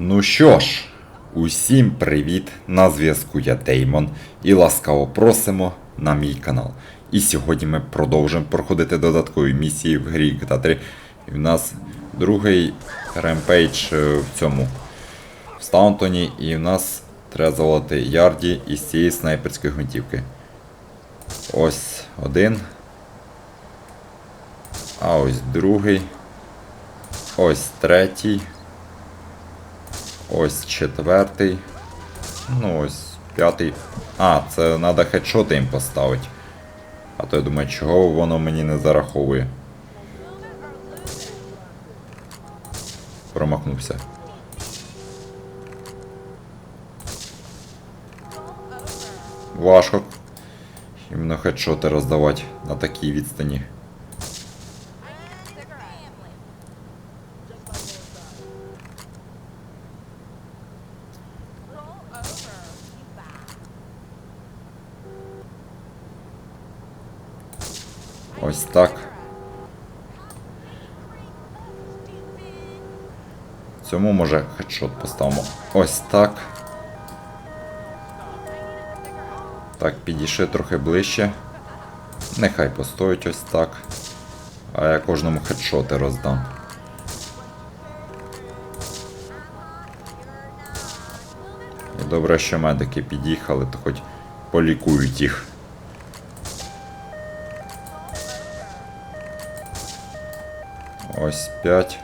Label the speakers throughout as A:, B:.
A: Ну що ж, усім привіт! На зв'язку я Деймон і ласкаво просимо на мій канал. І сьогодні ми продовжимо проходити додаткові місії в грі GTA 3. І в нас другий ремпейдж е, в цьому в Стаунтоні, і в нас треба завалити ярді із цієї снайперської гвинтівки. Ось один. А ось другий. Ось третій. Ось четвертий. Ну ось п'ятий. А, це треба хедшоти їм поставити. А то я думаю, чого воно мені не зараховує. Промахнувся. Важко. Іменно хедшоти роздавати на такій відстані. Ось так. Цьому може хедшот поставимо. Ось так. Так, підійшли трохи ближче. Нехай постоїть ось так. А я кожному хедшоти роздам. І добре, що медики під'їхали, то хоч полікують їх. Ось 5.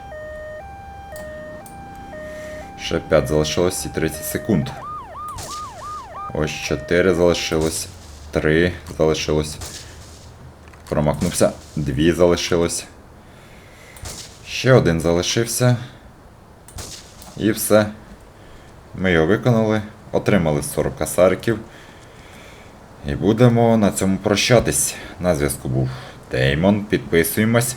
A: Ще 5 залишилось і 30 секунд. Ось 4 залишилось. 3 залишилось. Промахнувся. 2 залишилось. Ще один залишився. І все. Ми його виконали. Отримали 40 касариків. І будемо на цьому прощатись. На зв'язку був Деймон. Підписуємось,